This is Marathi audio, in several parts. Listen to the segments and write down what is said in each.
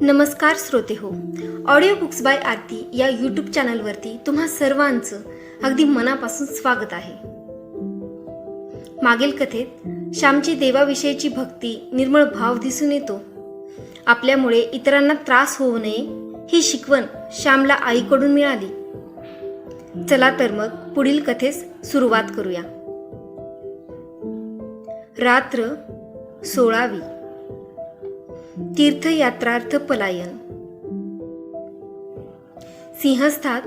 नमस्कार श्रोते हो. ऑडिओ बुक्स बाय आरती या यूट्यूब चॅनलवरती तुम्हा सर्वांचं अगदी मनापासून स्वागत आहे. मागील कथेत श्यामची देवाविषयीची भक्ती निर्मळ भाव दिसून येतो. आपल्यामुळे इतरांना त्रास होऊ नये ही शिकवण श्यामला आईकडून मिळाली. चला तर मग पुढील कथेस सुरुवात करूया. रात्र सोळावी. तीर्थयात्रार्थ पलायन. सिंहस्थात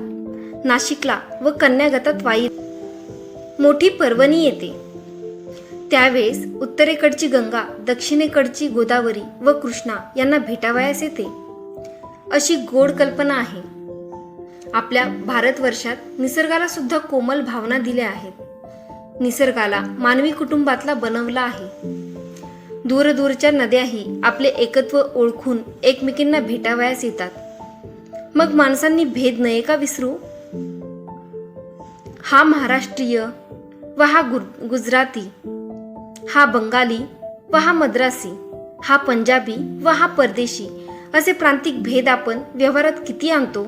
नाशिकला व कन्यागतात वाई मोठी पर्वणी येते. त्यावेळेस उत्तरेकडची गंगा दक्षिणेकडची गोदावरी व कृष्णा यांना भेटावयास येते. अशी गोड कल्पना आहे. आपल्या भारतवर्षात निसर्गाला सुद्धा कोमल भावना दिल्या आहेत. निसर्गाला मानवी कुटुंबातला बनवला आहे. दूरदूरच्या नद्याही आपले एकत्व ओळखून एकमेकींना भेटावयास येतात. मग माणसांनी भेद नये का विसरू? हा महाराष्ट्रीय व हा गुजराती हा बंगाली व हा मद्रासी हा पंजाबी व हा परदेशी असे प्रांतिक भेद आपण व्यवहारात किती आणतो?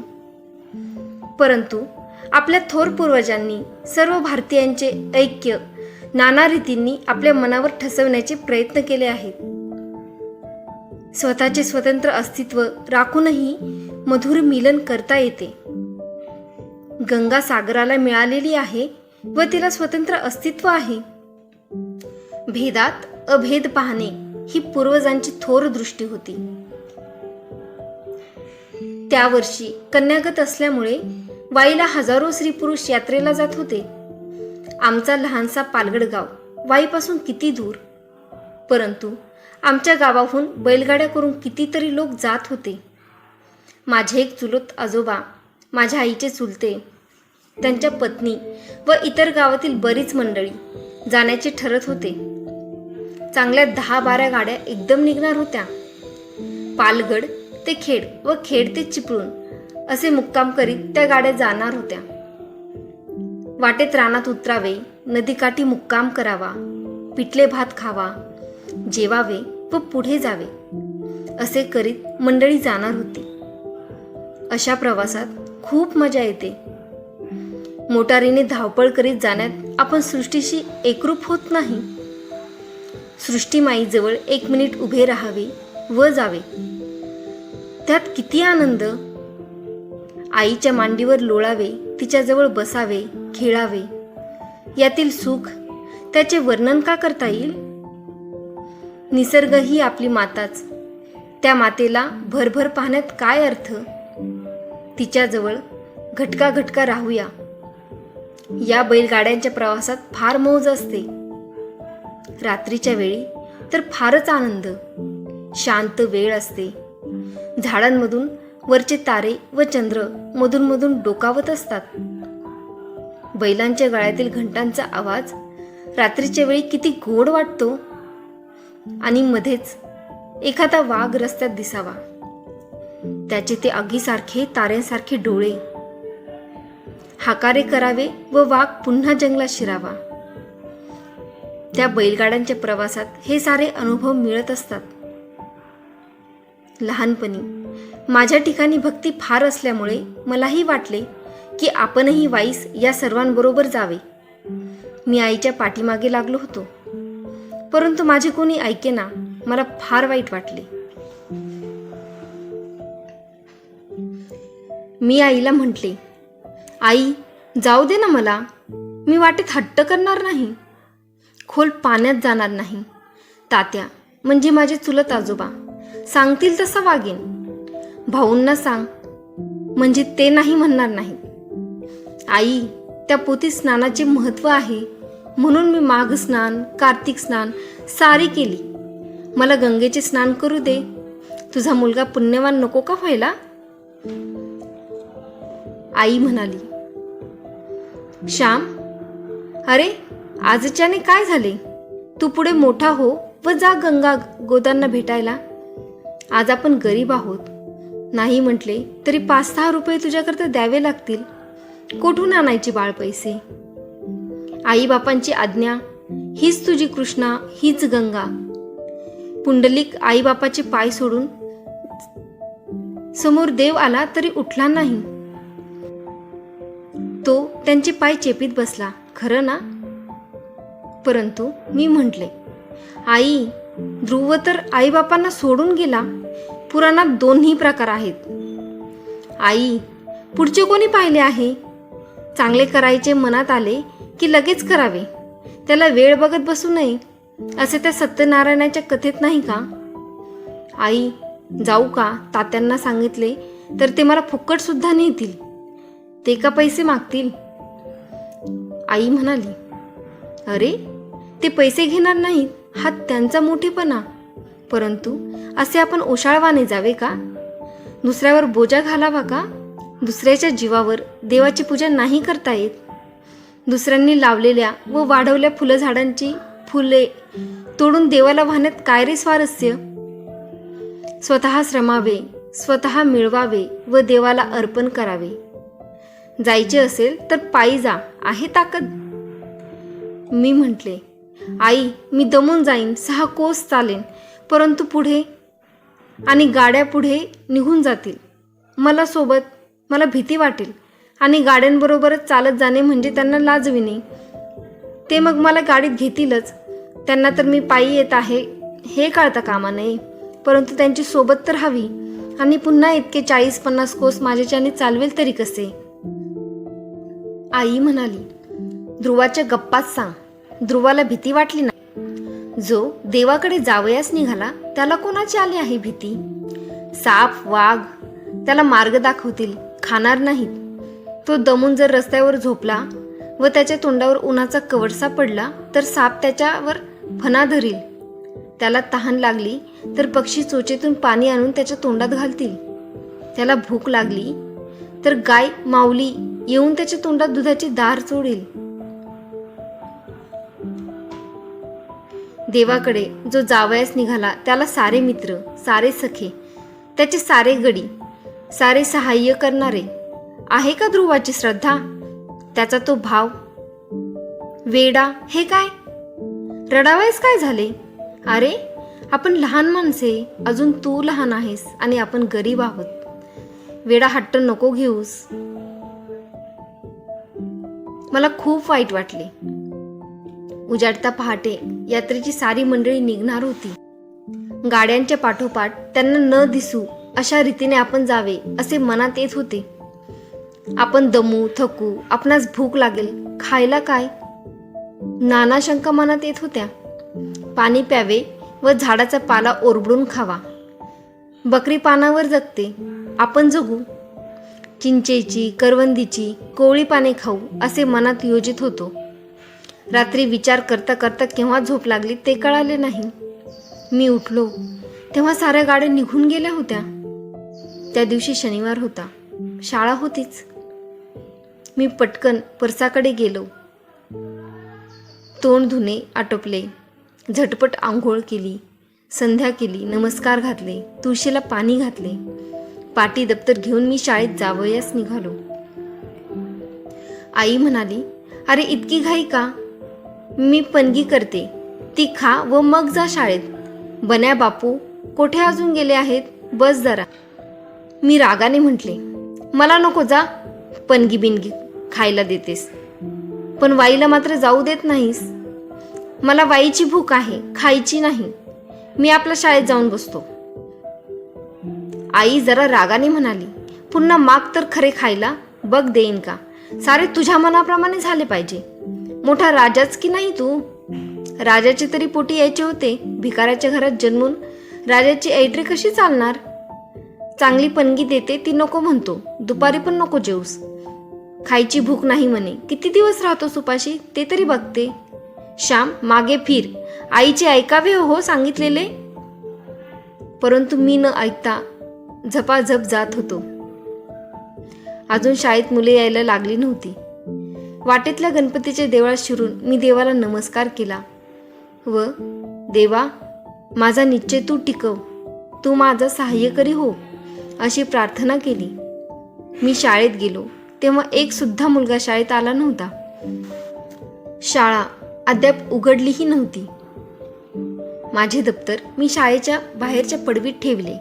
परंतु आपल्या थोर पूर्वजांनी सर्व भारतीयांचे ऐक्य नाना रीतींनी आपल्या मनावर ठसवण्याचे प्रयत्न केले आहेत. स्वतःचे स्वतंत्र अस्तित्व राखूनही मधुर मिलन करता येते. गंगा सागराला मिळालेली आहे व तिला स्वतंत्र अस्तित्व आहे. भेदात अभेद पाहणे ही पूर्वजांची थोर दृष्टी होती. त्या वर्षी कन्यागत असल्यामुळे वाईला हजारो स्त्री पुरुष यात्रेला जात होते. आमचा लहानसा पालगड गाव वाईपासून किती दूर? परंतु आमच्या गावाहून बैलगाड्या करून कितीतरी लोक जात होते. माझे एक चुलत आजोबा माझ्या आईचे चुलते त्यांच्या पत्नी व इतर गावातील बरीच मंडळी जाण्याचे ठरत होते. चांगल्या दहा बारा गाड्या एकदम निघणार होत्या. पालगड ते खेड व खेड ते चिपळूण असे मुक्काम करीत त्या गाड्या जाणार होत्या. वाटेत रानात उतरावे नदीकाठी मुक्काम करावा पिठले भात खावा जेवावे व पुढे जावे असे करीत मंडळी जाणार होती. अशा प्रवासात खूप मजा येते. मोटारीने धावपळ करीत जाण्यात आपण सृष्टीशी एकरूप होत नाही. सृष्टीमाईजवळ एक मिनिट उभे राहावे व जावे. त्यात किती आनंद! आईच्या मांडीवर लोळावे तिच्याजवळ बसावे खेळावे. यातील सुख त्याचे वर्णन का करता येईल? निसर्ग ही आपली माताच. त्या मातेला भरभर पाहण्यात काय अर्थ? तिच्याजवळ घटका घटका राहूया. या बैलगाड्यांच्या प्रवासात फार मौज असते. रात्रीच्या वेळी तर फारच आनंद. शांत वेळ असते. झाडांमधून वरचे तारे व चंद्र मधून मधून डोकावत असतात. बैलांच्या गळ्यातील घंटांचा आवाज रात्रीच्या वेळी किती गोड वाटतो. आणि मध्येच एखादा वाघ रस्त्यात दिसावा. त्याचे ते आगीसारखे ताऱ्यांसारखे डोळे. हाकारे करावे व वाघ पुन्हा जंगलात शिरावा. त्या बैलगाड्यांच्या प्रवासात हे सारे अनुभव मिळत असतात. लहानपणी माझ्या ठिकाणी भक्ती फार असल्यामुळे मलाही वाटले की आपणही वाईस या सर्वांबरोबर जावे. मी आईच्या पाठीमागे लागलो होतो. परंतु माझे कोणी ऐकेना मला फार वाईट वाटले. मी आईला म्हटले आई जाऊ दे ना मला. मी वाटेत हट्ट करणार नाही. खोल पाण्यात जाणार नाही. तात्या म्हणजे माझे चुलत आजोबा. सांगतील तसा वागेन. भाऊंना सांग. म्हणजे ते नाही म्हणणार नाही. आई त्या पोती स्नानाचे महत्त्व आहे. म्हणून मी माघ स्नान कार्तिक स्नान सारी केली. मला गंगेचे स्नान करू दे. तुझा मुलगा पुण्यवान नको का व्हायला? आई म्हणाली. श्याम अरे आजच्याने काय झाले? तू पुढे मोठा हो व जा गंगा गोदांना भेटायला. आज आपण गरीब आहोत. नाही म्हटले तरी पाच सहा रुपये तुझ्याकरता द्यावे लागतील. कोठून आणायचे बाळ पैसे? आईबापांची आज्ञा हीच तुझी कृष्णा हीच गंगा. पुंडलिक आईबापाचे पाय सोडून समोर देव आला तरी उठला नाही. तो त्यांचे पाय चेपीत बसला. खरं ना? परंतु मी म्हटले आई ध्रुव तर आईबापांना सोडून गेला. पुराणात दोन्ही प्रकार आहेत. आई पुढचे कोणी पाहिले आहे? चांगले करायचे मनात आले की लगेच करावे. त्याला वेळ बघत बसू नये असे त्या सत्यनारायणाच्या कथेत नाही का? आई जाऊ का? तात्यांना सांगितले तर ते मला फुक्कट सुद्धा नेतील. ते का पैसे मागतील? आई म्हणाली अरे ते पैसे घेणार नाहीत. हा त्यांचा मोठेपणा. परंतु असे आपण ओशाळवाने जावे का? दुसऱ्यावर बोजा घालावा का? दुसऱ्याच्या जीवावर देवाची पूजा नाही करता येत? दुसऱ्यांनी लावलेल्या व वाढवल्या फुलझाडांची फुले तोडून देवाला वाहण्यात काय रे स्वारस्य? स्वतः श्रमावे स्वतः मिळवावे व देवाला अर्पण करावे. जायचे असेल तर पायी जा आहे ताकद. मी म्हटले आई मी दमून जाईन सहा कोस चालेन. परंतु पुढे आणि गाड्या पुढे निघून जातील. मला सोबत मला भीती वाटेल आणि गाड्यांबरोबरच चालत जाणे म्हणजे त्यांना लाजविणे. ते मग मला गाडीत घेतीलच. त्यांना तर मी पायी येत आहे हे कळता कामा नये. परंतु त्यांची सोबत तर हवी. आणि पुन्हा इतके चाळीस पन्नास कोस माझ्याच्याने चालवेल तरी कसे? आई म्हणाली ध्रुवाच्या गप्पात सांग. ध्रुवाला भीती वाटली ना? जो देवाकडे जावयास निघाला त्याला कोणाची आली आहे भीती? साप वाघ त्याला मार्ग दाखवतील खाणार नाहीत. तो दमून जर रस्त्यावर झोपला व त्याच्या तोंडावर उन्हाचा कवडसा पडला तर साप त्याच्यावर फना धरील. त्याला तहान लागली तर पक्षी चोचेतून पाणी आणून त्याच्या तोंडात घालतील. त्याला भूक लागली तर गाय माऊली येऊन त्याच्या तोंडात दुधाची दार चोडील देवाकडे जो जावयास निघाला त्याला सारे मित्र सारे सखे त्याचे सारे गडी सारे सहाय्य करणारे. आहे का ध्रुवाची श्रद्धा? त्याचा तो भाव. वेडा हे काय? रडावयास काय झाले? अरे आपण लहान माणसे अजून तू लहान आहेस आणि आपण गरीब आहोत. वेडा हट्ट नको घेऊस. मला खूप वाईट वाटले. उजाडता पहाटे यात्रेची सारी मंडळी निघणार होती. गाड्यांच्या पाठोपाठ त्यांना न दिसू अशा रीतीने आपण जावे असे मनात येत होते. आपण दमू थकू आपणास भूक लागेल खायला काय? नाना शंका मनात येत होत्या. पाणी प्यावे व झाडाचा पाला ओरबडून खावा. बकरी पानावर जगते. आपण जगू. चिंचेची करवंदीची कोवळी पाने खाऊ असे मनात योजित होतो. रात्री विचार करता करता केव्हा झोप लागली ते कळाले नाही. मी उठलो. तेव्हा साऱ्या गाड्या निघून गेल्या होत्या. त्या दिवशी शनिवार होता. शाळा होतीच. मी पटकन परसाकडे गेलो. तोंड धुणे आटोपले. झटपट आंघोळ केली. संध्या केली. नमस्कार घातले. तुळशीला पाणी घातले. पाटी दप्तर घेऊन मी शाळेत जावयास निघालो. आई म्हणाली अरे इतकी घाई का? मी पणगी करते. ती खा व मग जा शाळेत. बन्या बापू कोठे अजून गेले आहेत? बस जरा. मी रागाने म्हटले मला नको जा. पणगी बिनगी खायला देतेस. पण वाईला मात्र जाऊ देत नाहीस. मला वाईची भूक आहे खायची नाही. मी आपल्या शाळेत जाऊन बसतो. आई जरा रागाने म्हणाली पुन्हा माग तर खरे खायला? बघ देईन का? सारे तुझ्या मनाप्रमाणे झाले पाहिजे. मोठा राजाच की नाही तू? राजाचे तरी पोटी यायचे होते भिकाराच्या घरात जन्मून. राजाची ऐट्री कशी चालणार? चांगली पणगी देते ती नको म्हणतो दुपारी पण नको जेऊस. खायची भूक नाही म्हणे किती दिवस राहतो सुपाशी ते तरी बघते. श्याम मागे फिर आईचे ऐकावे हो सांगितलेले? परंतु मी न ऐकता झपाझप जात होतो. अजून शाळेत मुले यायला लागली नव्हती. वाटेतल्या गणपतीच्या देवळात शिरून मी देवाला नमस्कार केला. व देवा माझा निश्चय तू टिकव. तू माझा सहाय्यकरी हो अशी प्रार्थना केली. मी शाळेत गेलो. तेव्हा एक सुद्धा मुलगा शाळेत आला नव्हता. शाळा अद्याप उघडलीही नव्हती. माझे दप्तर मी शाळेच्या बाहेरच्या पडवीत ठेवले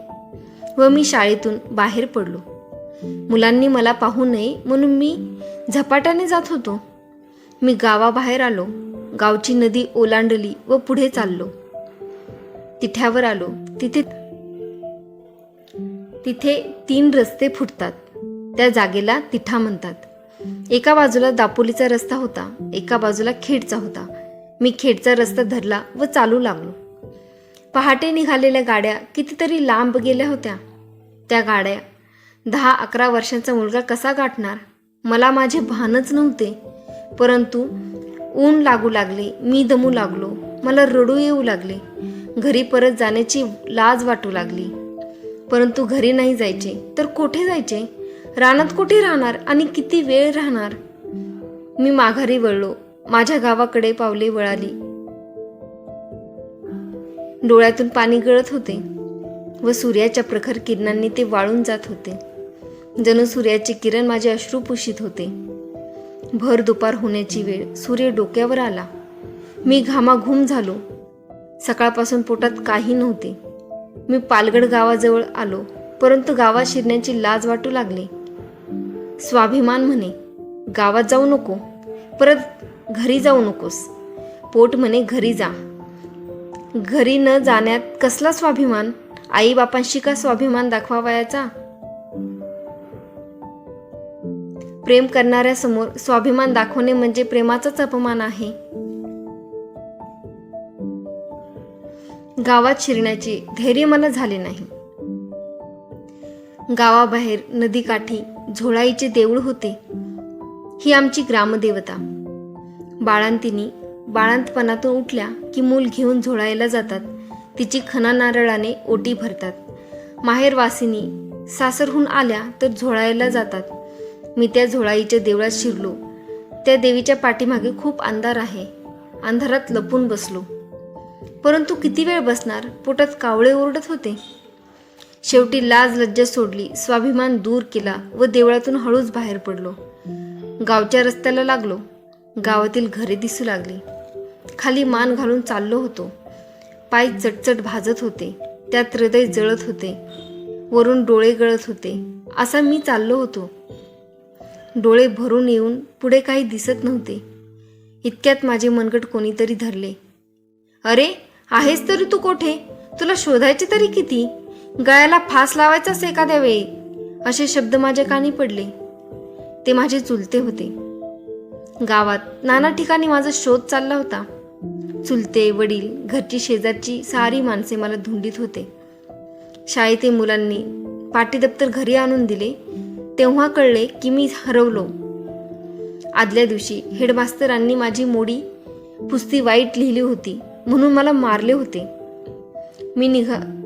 व मी शाळेतून बाहेर पडलो. मुलांनी मला पाहू नये म्हणून मी झपाट्याने जात होतो. मी गावाबाहेर आलो. गावची नदी ओलांडली व पुढे चाललो. तिठ्यावर आलो. तिथे तिथे तीन रस्ते फुटतात. त्या जागेला तिठा म्हणतात. एका बाजूला दापोलीचा रस्ता होता. एका बाजूला खेडचा होता. मी खेडचा रस्ता धरला व चालू लागलो. पहाटे निघालेल्या गाड्या कितीतरी लांब गेल्या होत्या. त्या गाड्या दहा अकरा वर्षांचा मुलगा कसा गाठणार? मला माझे भानच नव्हते. परंतु ऊन लागू लागले मी दमू लागलो मला रडू येऊ लागले. घरी परत जाण्याची लाज वाटू लागली. परंतु घरी नाही जायचे तर कोठे जायचे? रानात कुठे राहणार आणि किती वेळ राहणार? मी माघारी वळलो माझ्या गावाकडे पावले वळाली. डोळ्यातून पाणी गळत होते व सूर्याच्या प्रखर किरणांनी ते वाळून जात होते. जणू सूर्याचे किरण माझे अश्रू पुषित होते. भर दुपार होण्याची वेळ सूर्य डोक्यावर आला. मी घामाघूम झालो. सकाळपासून पोटात काही नव्हते. मी पालगड गावाजवळ आलो परंतु गावात शिरण्याची लाज वाटू लागली. स्वाभिमान म्हणे गावात जाऊ नको. परत घरी जाऊ नकोस. पोट म्हणे घरी जा. घरी न जाण्यात कसला स्वाभिमान? आईबापांशी का स्वाभिमान दाखवावयाचा? प्रेम करणाऱ्यासमोर स्वाभिमान दाखवणे म्हणजे प्रेमाचाच अपमान आहे. गावात शिरण्याचे धैर्य मला झाले नाही. गावाबाहेर नदीकाठी झोळाईचे देऊळ होते. ही आमची ग्रामदेवता. बाळांतिनी बाळांतपणातून उठल्या की मूल घेऊन झोळायला जातात. तिची खना नारळाने ओटी भरतात. माहेरवासिनी सासरहून आल्या तर झोळायला जातात. मी त्या झोळाईच्या देवळात शिरलो. त्या देवीच्या पाठीमागे खूप अंधार आहे. अंधारात लपून बसलो. परंतु किती वेळ बसणार? पोटात कावळे ओरडत होते. शेवटी लाज लज्जा सोडली स्वाभिमान दूर केला व देवळातून हळूच बाहेर पडलो. गावच्या रस्त्याला लागलो. गावातील घरे दिसू लागली. खाली मान घालून चाललो होतो. पाय चटचट भाजत होते. त्यात हृदय जळत होते. वरून डोळे गळत होते. असा मी चाललो होतो. डोळे भरून येऊन पुढे काही दिसत नव्हते. इतक्यात माझे मनगट कोणीतरी धरले. अरे आहेस तरी तू कोठे? तुला शोधायचे तरी किती? गळ्याला फास लावायचाच एखाद्या वेळी? असे शब्द माझ्या कानी पडले. ते माझे चुलते होते. गावात नाना ठिकाणी माझा शोध चालला होता. चुलते वडील घरची शेजारची सारी माणसे मला धुंडीत होते. शाळेतील मुलांनी पाटीदप्तर घरी आणून दिले. तेव्हा कळले की मी हरवलो. आदल्या दिवशी हेडमास्तरांनी माझी मोडी पुस्ती वाईट लिहिली होती म्हणून मला मारले होते. मी निघा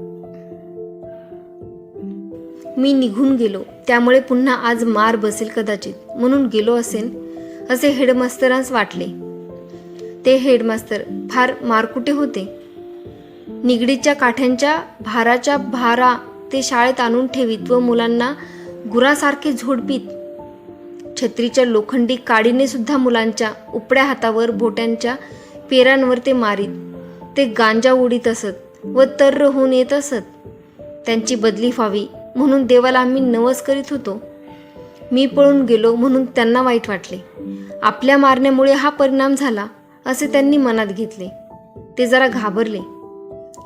मी निघून गेलो. त्यामुळे पुन्हा आज मार बसेल कदाचित म्हणून गेलो असेल असे हेडमास्तरांस वाटले. ते हेडमास्तर फार मारकुटे होते. निगडीच्या काठ्यांच्या भाराच्या भारा ते शाळेत आणून ठेवीत व मुलांना गुरासारखे झोडपीत छत्रीच्या लोखंडी काडीने सुद्धा मुलांच्या उपड्या हातावर बोट्यांच्या पेरांवर ते मारीत ते गांजा उडीत असत व तर्र होऊन येत असत. त्यांची बदली व्हावी म्हणून देवाला आम्ही नवस करीत होतो. मी पळून गेलो म्हणून त्यांना वाईट वाटले. आपल्या मारण्यामुळे हा परिणाम झाला असे त्यांनी मनात घेतले. ते जरा घाबरले.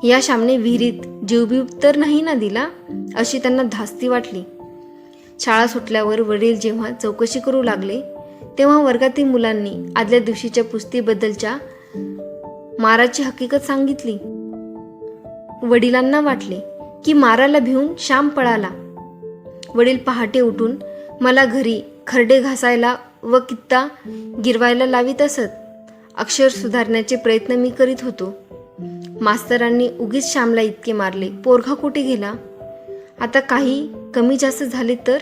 या शामने विहिरीत जीवबीव तर नाही ना दिला अशी त्यांना धास्ती वाटली. शाळा सुटल्यावर वडील जेव्हा चौकशी करू लागले तेव्हा वर्गातील मुलांनी आदल्या दिवशीच्या पुस्तीबद्दलच्या माराची हकीकत सांगितली. वडिलांना वाटले की माराला भिवून श्याम पळाला. वडील पहाटे उठून मला घरी खरडे घासायला व कित्ता गिरवायला लावित असत. अक्षर सुधारण्याचे प्रयत्न मी करीत होतो. मास्तरांनी उगीच श्यामला इतके मारले. पोरखा कुठे गेला? आता काही कमी जास्त झाले तर?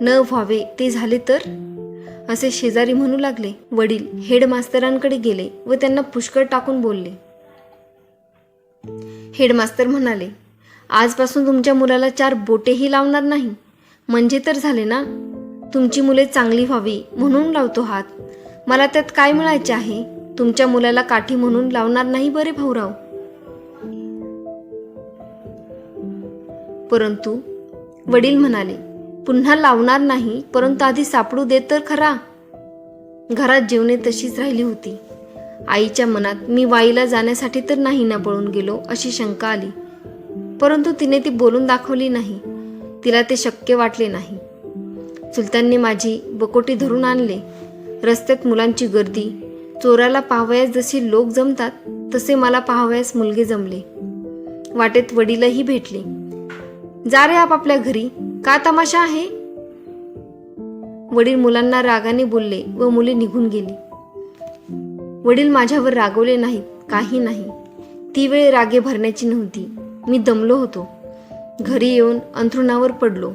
न व्हावे ते झाले तर? असे शेजारी म्हणू लागले. वडील हेडमास्तरांकडे गेले व त्यांना पुष्कळ टाकून बोलले. हेडमास्तर म्हणाले आजपासून तुमच्या मुलाला चार बोटेही लावणार नाही. म्हणजे तर झाले ना? तुमची मुले चांगली व्हावी म्हणून लावतो हात. मला त्यात काय मिळायचे आहे? तुमच्या मुलाला काठी म्हणून लावणार नाही बरे भाऊराव. परंतु वडील म्हणाले पुन्हा लावणार नाही परंतु आधी सापडू दे तर खरा. घरात जेवणे तशीच राहिली होती. आईच्या मनात मी वाईला जाण्यासाठी तर नाही ना पळून गेलो अशी शंका आली. परंतु तिने ती बोलून दाखवली नाही. तिला ते शक्य वाटले नाही. चुलत्यांनी माझी बकोटी धरून आणले. रस्त्यात मुलांची गर्दी चोराला पाहावयास जसे लोक जमतात तसे मला पाहावयास मुलगे जमले. वाटेत वडीलही भेटले. जा रे आपापल्या घरी. का तमाशा आहे? वडील मुलांना रागाने बोलले व मुले निघून गेली. वडील माझ्यावर रागवले नाहीत काही नाही. ती वेळ रागे भरण्याची नव्हती. मी दमलो होतो. घरी येऊन अंथरुणावर पडलो.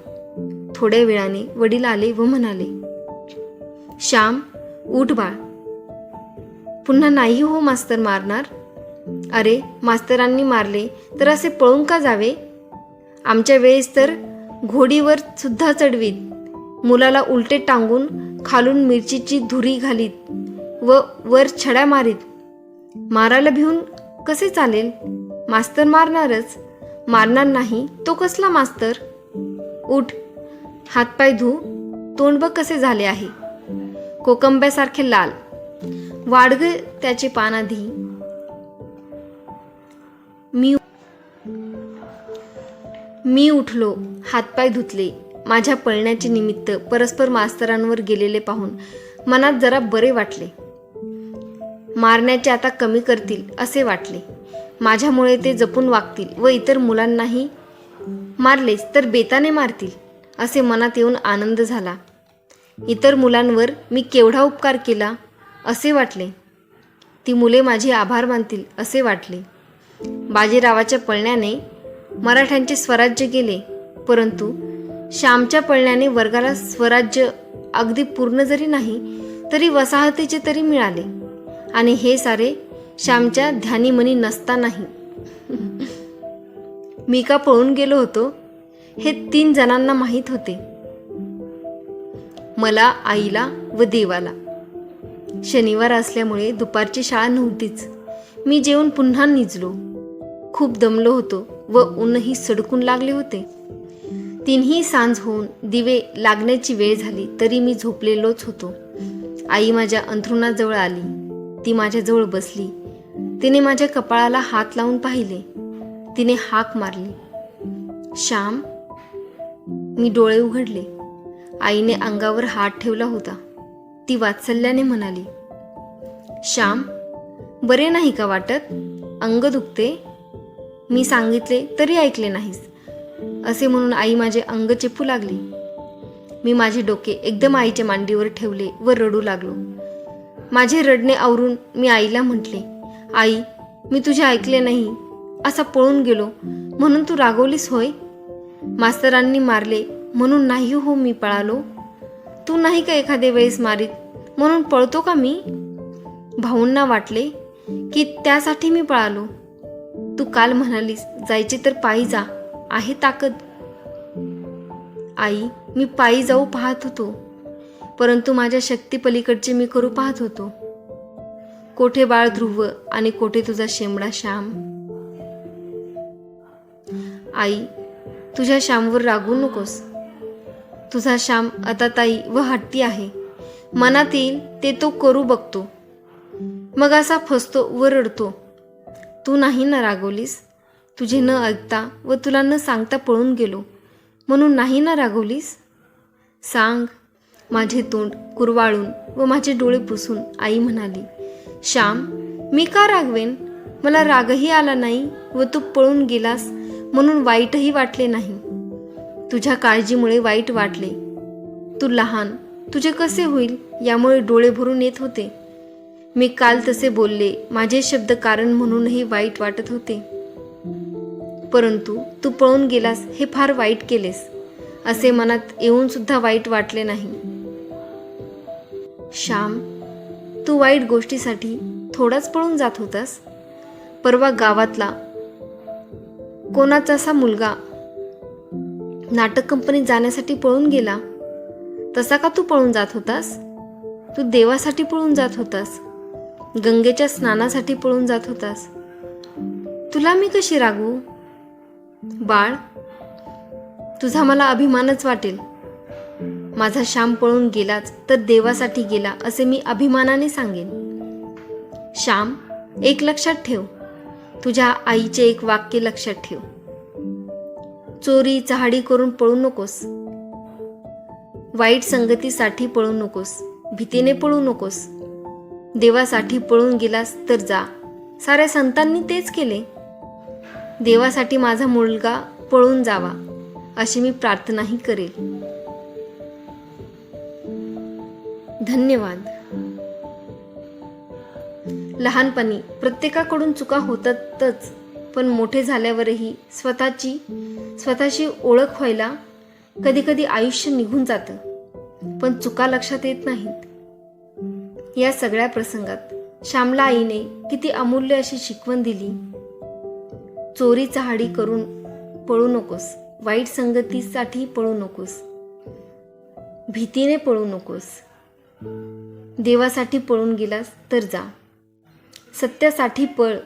थोड्या वेळाने वडील आले व म्हणाले श्याम उठ बाळ. पुन्हा नाही हो मास्तर मारणार? अरे मास्तरांनी मारले तर असे पळून का जावे? आमच्या वेळेस तर घोडीवर सुद्धा चढवीत. मुलाला उलटे टांगून खालून मिरचीची धुरी घालीत व वर छड्या मारीत. मारायला भिवून कसे चालेल? मास्तर मारणारच. मारणार नाही तो कसला मास्तर? उठ हातपाय धू तोंड बघ कसे झाले आहे. कोकंब्यासारखे लाल. वाडग त्याचे पान आधी मी मी उठलो हातपाय धुतले. माझ्या पळण्याचे निमित्त परस्पर मास्तरांवर गेलेले पाहून मनात जरा बरे वाटले. मारण्याचे आता कमी करतील असे वाटले. माझ्यामुळे ते जपून वागतील व इतर मुलांनाही मारलेच तर बेताने मारतील असे मनात येऊन आनंद झाला. इतर मुलांवर मी केवढा उपकार केला असे वाटले. ती मुले माझे आभार मानतील असे वाटले. बाजीरावाच्या पळण्याने मराठ्यांचे स्वराज्य गेले. परंतु श्यामच्या पळण्याने वर्गाला स्वराज्य अगदी पूर्ण जरी नाही तरी वसाहतीचे तरी मिळाले. आणि हे सारे श्यामच्या ध्यानीमनी नसतानाही. मी का पळून गेलो होतो हे तीन जणांना माहीत होते. मला आईला व देवाला. शनिवार असल्यामुळे दुपारची शाळा नव्हतीच. मी जेवून पुन्हा निजलो. खूप दमलो होतो. व ऊनही सडकून लागले होते. तिन्ही सांज होऊन दिवे लागण्याची वेळ झाली तरी मी झोपलेलोच होतो. आई माझ्या अंथरुणाजवळ आली. ती माझ्याजवळ बसली. तिने माझ्या कपाळाला हात लावून पाहिले. तिने हाक मारली. श्याम. मी डोळे उघडले. आईने अंगावर हात ठेवला होता. ती वात्सल्याने म्हणाली श्याम बरे नाही का वाटत? अंग दुखते? मी सांगितले तरी ऐकले नाहीस. असे म्हणून आई माझे अंग चेपू लागली. मी माझे डोके एकदम आईच्या मांडीवर ठेवले व रडू लागलो. माझे रडणे आवरून मी आईला म्हटले आई मी तुझे ऐकले नाही. असा पळून गेलो. म्हणून तू रागवलीस होय? मास्तरांनी मारले म्हणून नाही हो मी पळालो. तू नाही का एखाद्या वेळेस मारीत? म्हणून पळतो का मी? भाऊंना वाटले की त्यासाठी मी पळालो. तू काल म्हणालीस जायचे तर पायी जा. आहे ताकद. आई मी पायी जाऊ पाहत होतो. परंतु माझ्या शक्तीपलीकडचे मी करू पाहत होतो. कोठे बाळ ध्रुव आणि कोठे तुझा शेंबडा श्याम? आई तुझ्या श्यामवर रागू नकोस. तुझा श्याम आता ताई व हट्टी आहे. मनात येईल ते तो करू बघतो. मग असा फसतो व रडतो. तू नाही ना रागवलीस? तुझे न ऐकता व तुला न सांगता पळून गेलो. म्हणून नाही ना रागवलीस? सांग. माझे तोंड कुरवाळून व माझे डोळे पुसून आई म्हणाली श्याम मी का रागवेन? मला रागही आला नाही व तू पळून गेलास म्हणून वाईटही वाटले नाही. तुझ्या काळजीमुळे वाईट वाटले. तू लहान तुझे कसे होईल यामुळे डोळे भरून येत होते. मी काल तसे बोलले. माझे शब्द कारण म्हणूनही वाईट वाटत होते. परंतु तू पळून गेलास हे फार वाईट केलेस. असे मनात येऊन सुद्धा वाईट वाटले नाही. श्याम तू वाईट गोष्टीसाठी थोडाच पळून जात होतास? परवा गावातला कोणाचा असा मुलगा नाटक कंपनीत जाण्यासाठी पळून गेला. तसा का तू पळून जात होतास? तू देवासाठी पळून जात होतास. गंगेच्या स्नानासाठी पळून जात होतास. तुला मी कशी रागू बाळ तुझा मला अभिमानच वाटेल. माझा श्याम पळून गेलाच तर देवासाठी गेला असे मी अभिमानाने सांगेन. श्याम एक लक्षात ठेव. तुझ्या आईचे एक वाक्य लक्षात ठेव. चोरी चहाडी करून पळू नकोस. वाईट संगतीसाठी पळू नकोस. भीतीने पळू नकोस. देवासाठी पळून गेलास तर जा. साऱ्या संतांनी तेच केले. देवासाठी माझा मुलगा पळून जावा अशी मी प्रार्थनाही करेल. धन्यवाद. लहानपणी प्रत्येकाकडून चुका होतातच पण मोठे झाल्यावरही स्वतःची स्वतःशी ओळख व्हायला कधीकधी आयुष्य निघून जातं. पण चुका लक्षात येत नाहीत. या सगळ्या प्रसंगात श्यामला आईने किती अमूल्य अशी शिकवण दिली. चोरी चहाडी करून पळू नकोस वाईट संगतीसाठी पळू नकोस भीतीने पळू नकोस. देवासाठी पळून गेलास तर जा. सत्यासाठी पळ.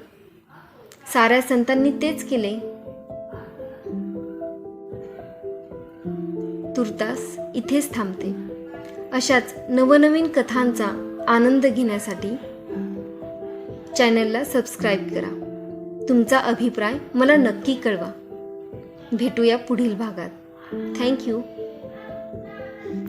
साऱ्या संतांनी तेच केले. तुर्तास इथेच थांबते. अशाच नवनवीन कथांचा आनंद घेण्यासाठी चॅनलला सबस्क्राईब करा. तुमचा अभिप्राय मला नक्की कळवा. भेटूया पुढील भागात. थँक्यू